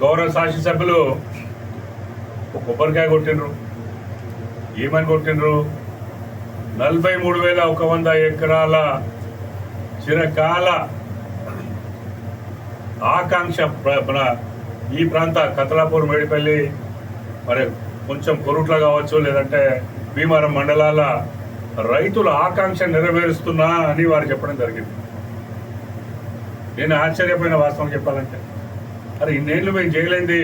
గౌరవ శాసనసభ్యులు కొబ్బరికాయ కొట్టిండ్రు. ఏమని కొట్టిండ్రు. నలభై మూడు వేల ఒక వంద ఎకరాల చిరకాల ఆకాంక్ష మన ఈ ప్రాంత కతలాపూర్ మేడిపల్లి మరి కొంచెం కొరుట్ల కావచ్చు లేదంటే భీమవరం మండలాల రైతుల ఆకాంక్ష నెరవేరుస్తున్నా అని వారు చెప్పడం జరిగింది. నేను ఆశ్చర్యపోయిన వాస్తవం చెప్పాలంటే. అరే ఇన్నేళ్ళు మేము చేయలేంది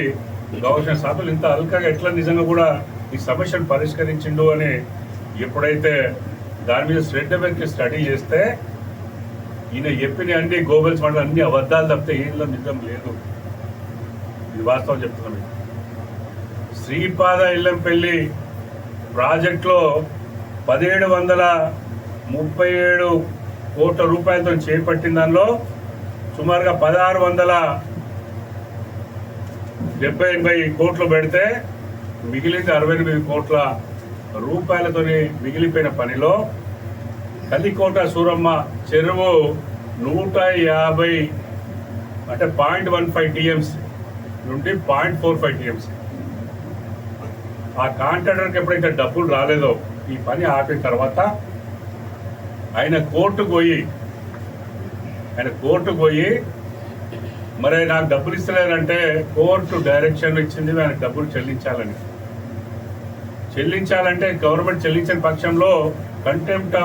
గౌరవ సభలు ఇంత అల్కగా ఎట్లా నిజంగా కూడా ఈ సమస్యను పరిష్కరించిండు అని ఎప్పుడైతే దాని మీద శ్రద్ధ పెట్టి స్టడీ చేస్తే ఈయన చెప్పిన అన్ని గోబెల్స్ మాట అన్ని అబద్ధాలు తప్పితే ఏంలో నిజం లేదు. ఇది వాస్తవం చెప్తున్నాం శ్రీపాద ఇల్లంపల్లి ప్రాజెక్టులో పదిహేడు వందల ముప్పై ఏడు కోట్ల రూపాయలతో చేపట్టిన దానిలో సుమారుగా పదహారు వందల డెబ్బై ఎనభై కోట్లు పెడితే మిగిలింది అరవై ఎనిమిది కోట్ల రూపాయలతోని మిగిలిపోయిన పనిలో కలికోట సూరమ్మ చెరువు నూట యాభై అంటే పాయింట్ వన్ ఫైవ్ టీఎంసీ నుండి పాయింట్ ఫోర్ ఫైవ్ టీఎంసీ. ఆ కాంట్రాక్టర్కి ఎప్పుడైతే డబ్బులు రాలేదో ఈ పని ఆపిన తర్వాత ఆయన కోర్టుకు పోయి ఆయన కోర్టుకు పోయి మరి నాకు డబ్బులు ఇస్తలేదంటే కోర్టు డైరెక్షన్ ఇచ్చింది ఆయన డబ్బులు చెల్లించాలని. చెల్లించాలంటే గవర్నమెంట్ చెల్లించిన పక్షంలో కంటెంప్ట్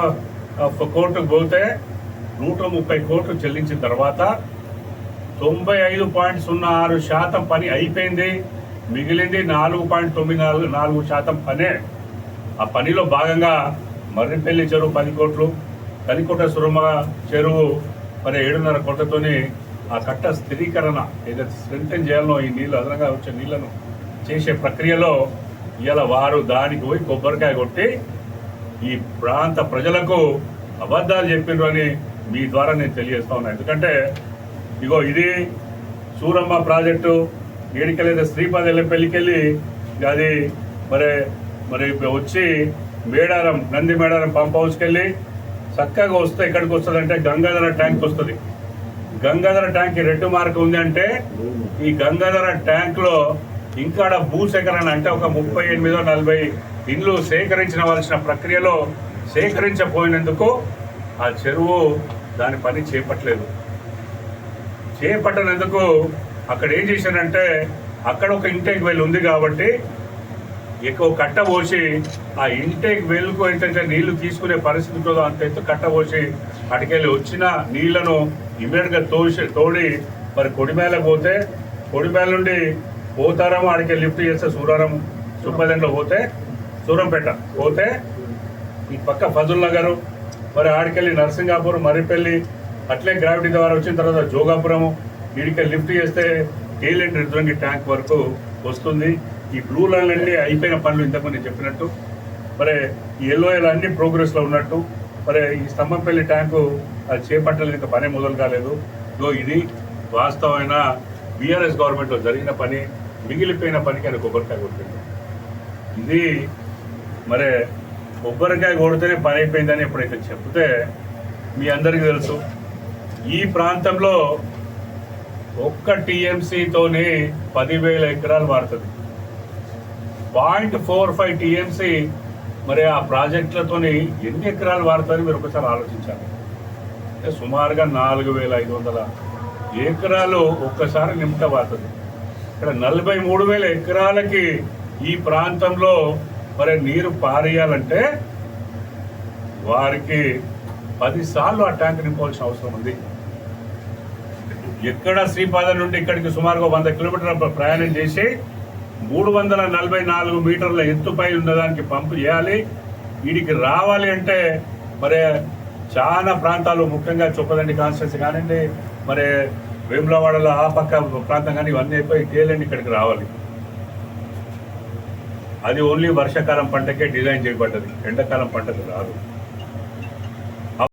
ఆఫ్ కోర్టుకు పోతే నూట ముప్పై కోట్లు చెల్లించిన తర్వాత తొంభై ఐదు పాయింట్ సున్నా ఆరు శాతం పని అయిపోయింది. మిగిలింది నాలుగు పాయింట్ తొమ్మిది నాలుగు నాలుగు శాతం పనే. ఆ పనిలో భాగంగా మర్రిపల్లి చెరువు పది కోట్లు కలికోట సురమ చెరువు మరి ఏడున్నర కోట్లతోని ఆ కట్ట స్థిరీకరణ ఏదైతే స్ట్రెంథెన్ చేయాలనో ఈ నీళ్ళు అదనంగా వచ్చే నీళ్ళను చేసే ప్రక్రియలో ఇవాళ వారు దానికి పోయి కొబ్బరికాయ కొట్టి ఈ ప్రాంత ప్రజలకు అబద్ధాలు చెప్పిండ్రు అని మీ ద్వారా నేను తెలియజేస్తా ఉన్నాను ఎందుకంటే ఇగో ఇది సూరమ్మ ప్రాజెక్టు ఏడికెళ్ళి శ్రీపాద పెళ్ళికెళ్ళి అది మరి మరి వచ్చి మేడారం నంది మేడారం పంప్ హౌస్కి వెళ్ళి చక్కగా వస్తే ఎక్కడికి వస్తుంది అంటే గంగాధర ట్యాంక్ వస్తుంది. గంగాధర ట్యాంక్ రెడ్ మార్క్ ఉంది అంటే ఈ గంగాధర ట్యాంక్లో ఇంకా భూసేకరణ అంటే ఒక ముప్పై ఎనిమిదో నలభై ఇండ్లు సేకరించవలసిన ప్రక్రియలో సేకరించపోయినందుకు ఆ చెరువు దాని పని చేపట్టలేదు. చేపట్టనందుకు అక్కడ ఏం చేశారంటే అక్కడ ఒక ఇంటేక్ వెల్ ఉంది కాబట్టి ఎక్కువ కట్ట పోసి ఆ ఇంటేక్ వెల్కు అయితే నీళ్ళు తీసుకునే పరిస్థితి ఉంటుందో అంత ఎత్తు కట్ట పోసి అటుకెళ్ళి వచ్చిన నీళ్ళను ఇమీడియట్గా తోసి తోడి మరి కొడిమేల పోతే కొడిమేల నుండి పోతారం ఆడికి లిఫ్ట్ చేస్తే సూరారం సుబ్బదండలో పోతే సూరంపేట పోతే ఈ పక్క ఫజుల్ నగరు మరి ఆడికెళ్ళి నరసింగాపురం మర్రిపల్లి అట్లే గ్రావిటీ ద్వారా వచ్చిన తర్వాత జోగాపురము వీడికి లిఫ్ట్ చేస్తే కేలెంట్ రుద్రంగి ట్యాంక్ వరకు వస్తుంది. ఈ బ్లూ లైన్లన్నీ అయిపోయిన పనులు ఇంతకుముందు చెప్పినట్టు. మరి ఈ ఎల్లో అన్ని ప్రోగ్రెస్లో ఉన్నట్టు. మరి ఈ స్తంభంపల్లి ట్యాంకు అది చేపట్టలేదు ఇంకా పని మొదలు కాలేదు. ఇదో ఇది వాస్తవమైన బీఆర్ఎస్ గవర్నమెంట్లో జరిగిన పని మిగిలిపోయిన పనికి ఆయన కొబ్బరికాయ కొట్టింది ఇది మరి కొబ్బరికాయ కొడితేనే పని అయిపోయిందని ఎప్పుడైతే చెప్తే మీ అందరికీ తెలుసు. ఈ ప్రాంతంలో ఒక్క టీఎంసీతోనే పదివేల ఎకరాలు మారుతుంది పాయింట్ ఫోర్ ఫైవ్ టీఎంసీ మరి ఆ ప్రాజెక్టులతోని ఎన్ని ఎకరాలు వాడతారని మీరు ఒకసారి ఆలోచించాలి. అంటే సుమారుగా నాలుగు వేల ఐదు వందల ఎకరాలు ఒక్కసారి నిమిట వాడుతుంది. ఇక్కడ నలభై మూడు వేల ఎకరాలకి ఈ ప్రాంతంలో మరి నీరు పారేయాలంటే వారికి పదిసార్లు ఆ ట్యాంక్ నింపవలసిన అవసరం ఉంది. ఎక్కడ శ్రీపాద నుండి ఇక్కడికి సుమారుగా వంద కిలోమీటర్ల ప్రయాణం చేసి మూడు వందల నలభై నాలుగు మీటర్ల ఎత్తుపై ఉన్నదానికి పంపు చేయాలి. వీడికి రావాలి అంటే మరి చాలా ప్రాంతాలు ముఖ్యంగా చొప్పదండి కాన్స్టిట్యూన్సీ కానివ్వండి మరి వేములవాడలో ఆ పక్క ప్రాంతం కానీ ఇవన్నీ అయిపోయి తేలండి ఇక్కడికి రావాలి. అది ఓన్లీ వర్షాకాలం పంటకే డిజైన్ చేయబడ్డది. ఎండాకాలం పంటకు రాదు